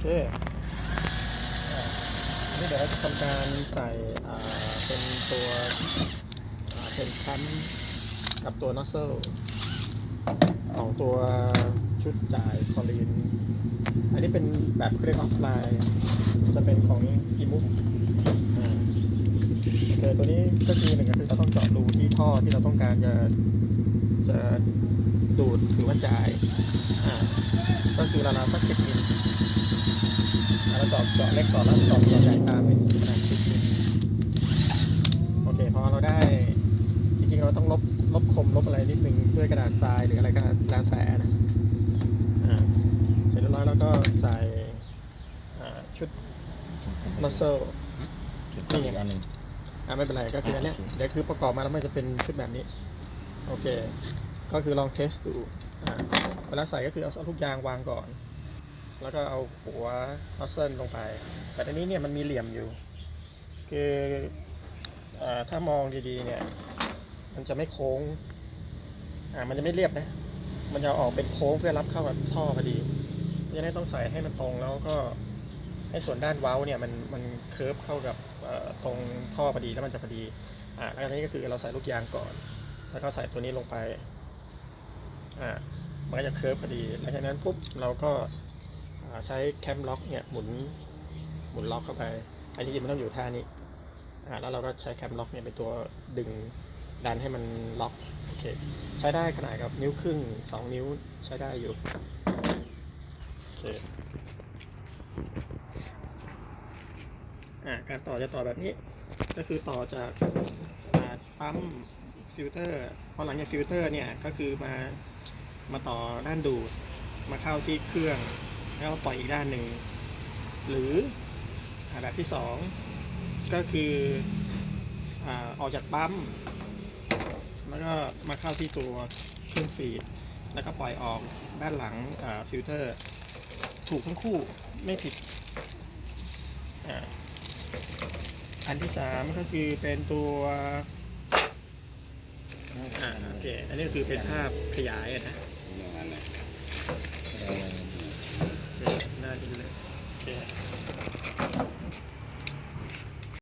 เคอันนี่เดี๋ยวจะทำการใส่เป็นตัวเป็นแคมกับตัวนอสเซลของตัวชุดจ่ายคอลีน อันนี้เป็นแบบเครื่องออฟไลน์ จะเป็นของอีมุกโอเคตัวนี้ก็คือหนึ่งก็คือเราต้องเจาะรูที่ท่อที่เราต้องการจะจะดูดหรือว่าจ่าย อ่า ก็คือราวๆสักสิบมิล แล้วเจาะเจาะเล็กก่อนแล้วเจาะใหญ่ๆตามเป็นสีขนาดสิบมิลโอเคพอเราได้จริงๆเราต้องลบลบคมลบอะไรนิดนึงด้วยกระดาษทรายหรืออะไรก็แล้วแต่นะอ่าเสร็จเรียบร้อยแล้วก็ใส่อ่าชุดมัสเซลนี่ไงอีกอันหนึ่งอ่าไม่เป็นไรก็คืออันเนี้ยโอเคเดี๋ยวคือประกอบมาแล้วมันจะเป็นชุดแบบนี้ โอเค ก็คือลองเทสดูอ่าเวลาใส่ก็คือเอาเอาทุกยางวางก่อน แล้วก็เอาหัวน็อตเซิลลงไป แต่อันนี้เนี่ยมันมีเหลี่ยมอยู่ คืออถ้ามองดีๆเนี่ยมันจะไม่โค้งอ่ามันจะไม่เรียบนะ มันจะออกเป็นโค้งเพื่อรับเข้ากับท่อพอดีเพราะฉะนั้นต้องใส่ให้มันตรงแล้วก็ให้ส่วนด้านเว้าเนี่ยมันมันเคิร์ฟเข้ากับตรงท่อพอดีแล้วมันจะพอดีอ่าแล้วอันนี้ก็คือเราใส่ลูกยางก่อน แล้วก็ใส่ตัวนี้ลงไปอ่ามันก็จะเคิร์ฟพอดีหลังจากนั้นปุ๊บเราก็ ใช้แคมล็อกเนี่ยหมุนหมุนล็อกเข้าไป อันนี้จริงมันต้องอยู่ท่านี้แล้วเราก็ใช้แคมล็อกเนี่ยเป็นตัวดึงดันให้มันล็อกโอเคใช้ได้ขนาดกับนิ้วครึ่งสองนิ้วใช้ได้อยู่โอเคการต่อจะต่อแบบนี้ ก็คือต่อจากอ่าปั๊มฟิลเตอร์พอหลังจากฟิลเตอร์เนี่ยก็คือมามาต่อด้านดูดมาเข้าที่เครื่อง แล้วปล่อยอีกด้านหนึ่ง หรือแบบที่สองก็คืออาออกจากปั๊มแล้วก็มาเข้าที่ตัวเครื่องฟีด แล้วก็ปล่อยออกด้านหลังฟิลเตอร์ ถูกทั้งคู่ไม่ผิดออันที่สามก็คือเป็นตัวอ่าโอเค อันนี้คือเป็นภาพขยายนะ